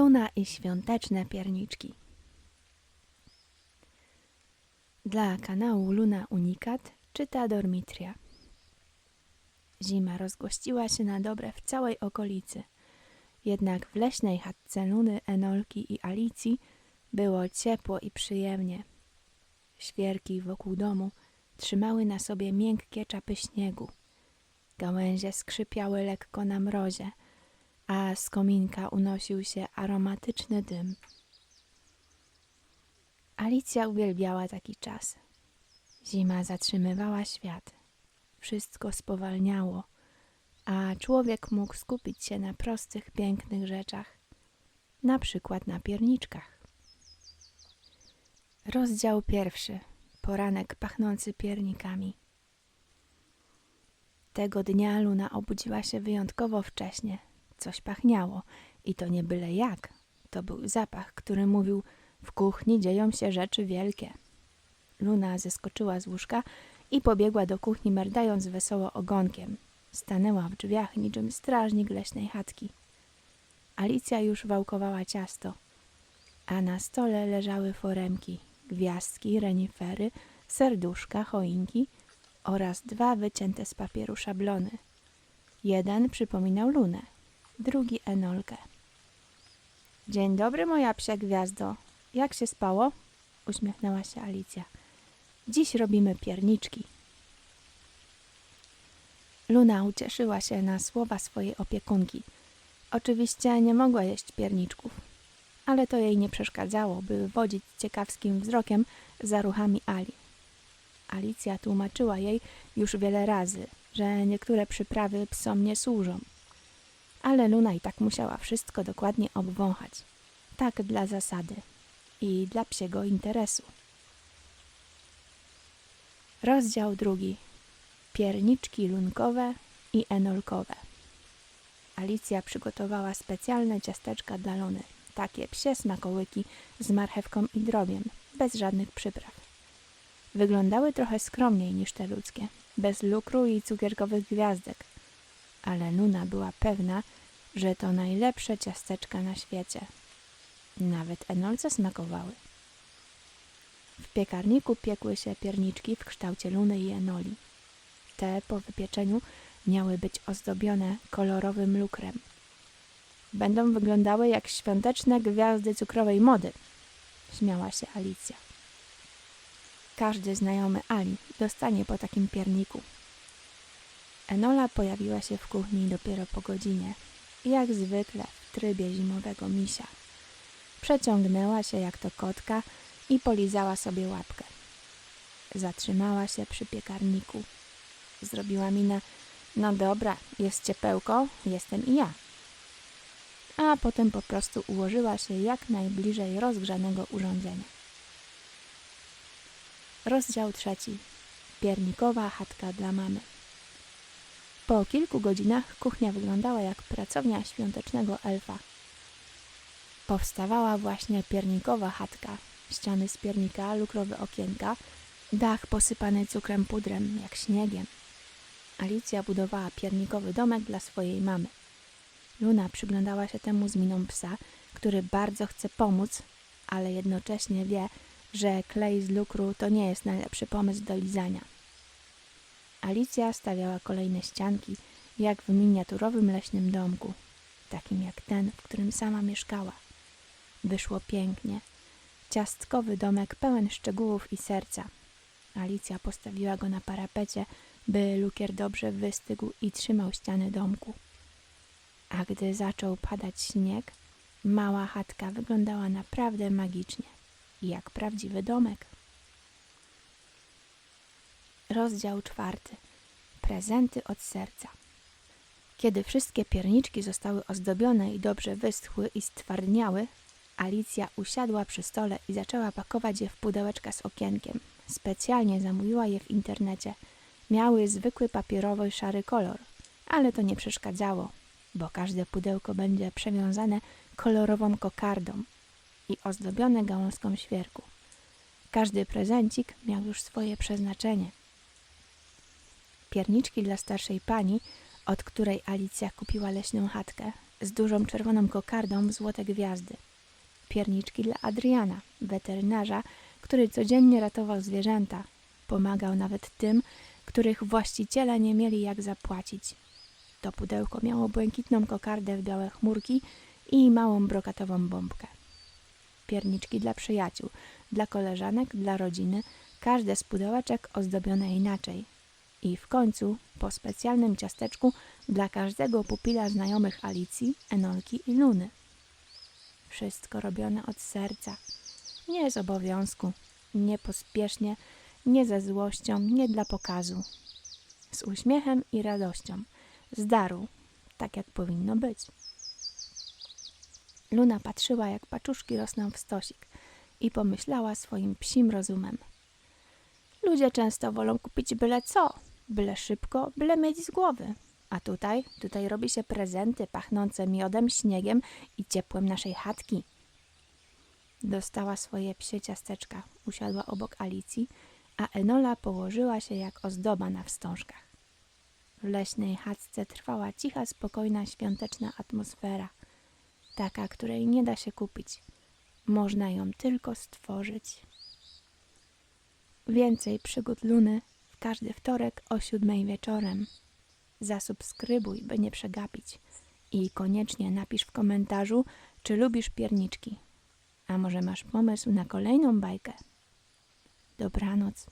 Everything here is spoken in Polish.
Luna i świąteczne pierniczki. Dla kanału Luna Unikat czyta Dormitria. Zima rozgościła się na dobre w całej okolicy. Jednak w leśnej chatce Luny, Enolki i Alicji było ciepło i przyjemnie. Świerki wokół domu trzymały na sobie miękkie czapy śniegu. Gałęzie skrzypiały lekko na mrozie, a z kominka unosił się aromatyczny dym. Alicja uwielbiała taki czas. Zima zatrzymywała świat. Wszystko spowalniało, a człowiek mógł skupić się na prostych, pięknych rzeczach, na przykład na pierniczkach. Rozdział pierwszy. Poranek pachnący piernikami. Tego dnia Luna obudziła się wyjątkowo wcześnie. Coś pachniało i to nie byle jak. To był zapach, który mówił: W kuchni dzieją się rzeczy wielkie. Luna zeskoczyła z łóżka i pobiegła do kuchni, merdając wesoło ogonkiem. Stanęła w drzwiach niczym strażnik leśnej chatki. Alicja już wałkowała ciasto, a na stole leżały foremki, gwiazdki, renifery, serduszka, choinki oraz dwa wycięte z papieru szablony. Jeden przypominał Lunę, drugi Enolkę. Dzień dobry, moja psia gwiazdo. Jak się spało? Uśmiechnęła się Alicja. Dziś robimy pierniczki. Luna ucieszyła się na słowa swojej opiekunki. Oczywiście nie mogła jeść pierniczków, ale to jej nie przeszkadzało, by wodzić ciekawskim wzrokiem za ruchami Ali. Alicja tłumaczyła jej już wiele razy, że niektóre przyprawy psom nie służą. Ale Luna i tak musiała wszystko dokładnie obwąchać. Tak dla zasady i dla psiego interesu. Rozdział drugi. Pierniczki lunkowe i enolkowe. Alicja przygotowała specjalne ciasteczka dla Luny. Takie psie smakołyki z marchewką i drobiem, bez żadnych przypraw. Wyglądały trochę skromniej niż te ludzkie, bez lukru i cukierkowych gwiazdek. Ale Luna była pewna, że to najlepsze ciasteczka na świecie. Nawet enolce smakowały. W piekarniku piekły się pierniczki w kształcie luny i enoli. Te po wypieczeniu miały być ozdobione kolorowym lukrem. Będą wyglądały jak świąteczne gwiazdy cukrowej mody, śmiała się Alicja. Każdy znajomy Ali dostanie po takim pierniku. Enola pojawiła się w kuchni dopiero po godzinie, jak zwykle w trybie zimowego misia. Przeciągnęła się jak to kotka i polizała sobie łapkę. Zatrzymała się przy piekarniku. Zrobiła minę, no dobra, jest ciepełko, jestem i ja. A potem po prostu ułożyła się jak najbliżej rozgrzanego urządzenia. Rozdział trzeci. Piernikowa chatka dla mamy. Po kilku godzinach kuchnia wyglądała jak pracownia świątecznego elfa. Powstawała właśnie piernikowa chatka. Ściany z piernika, lukrowe okienka, dach posypany cukrem pudrem, jak śniegiem. Alicja budowała piernikowy domek dla swojej mamy. Luna przyglądała się temu z miną psa, który bardzo chce pomóc, ale jednocześnie wie, że klej z lukru to nie jest najlepszy pomysł do lizania. Alicja stawiała kolejne ścianki, jak w miniaturowym leśnym domku, takim jak ten, w którym sama mieszkała. Wyszło pięknie. Ciastkowy domek pełen szczegółów i serca. Alicja postawiła go na parapecie, by lukier dobrze wystygł i trzymał ściany domku. A gdy zaczął padać śnieg, mała chatka wyglądała naprawdę magicznie, jak prawdziwy domek. Rozdział czwarty. Prezenty od serca. Kiedy wszystkie pierniczki zostały ozdobione i dobrze wyschły i stwardniały, Alicja usiadła przy stole i zaczęła pakować je w pudełeczka z okienkiem. Specjalnie zamówiła je w internecie. Miały zwykły papierowy szary kolor, ale to nie przeszkadzało, bo każde pudełko będzie przewiązane kolorową kokardą i ozdobione gałązką świerku. Każdy prezencik miał już swoje przeznaczenie. Pierniczki dla starszej pani, od której Alicja kupiła leśną chatkę, z dużą czerwoną kokardą w złote gwiazdy. Pierniczki dla Adriana, weterynarza, który codziennie ratował zwierzęta. Pomagał nawet tym, których właściciele nie mieli jak zapłacić. To pudełko miało błękitną kokardę w białe chmurki i małą brokatową bombkę. Pierniczki dla przyjaciół, dla koleżanek, dla rodziny, każde z pudełeczek ozdobione inaczej. I w końcu, po specjalnym ciasteczku dla każdego pupila znajomych Alicji, Enolki i Luny. Wszystko robione od serca, nie z obowiązku, nie pospiesznie, nie ze złością, nie dla pokazu. Z uśmiechem i radością, z daru, tak jak powinno być. Luna patrzyła, jak paczuszki rosną w stosik i pomyślała swoim psim rozumem. Ludzie często wolą kupić byle co, byle szybko, byle mieć z głowy. A tutaj, tutaj robi się prezenty pachnące miodem, śniegiem i ciepłem naszej chatki. Dostała swoje psie ciasteczka, usiadła obok Alicji, a Enola położyła się jak ozdoba na wstążkach. W leśnej chatce trwała cicha, spokojna, świąteczna atmosfera, taka, której nie da się kupić. Można ją tylko stworzyć. Więcej przygód Luny każdy wtorek o siódmej wieczorem. Zasubskrybuj, by nie przegapić. I koniecznie napisz w komentarzu, czy lubisz pierniczki. A może masz pomysł na kolejną bajkę? Dobranoc.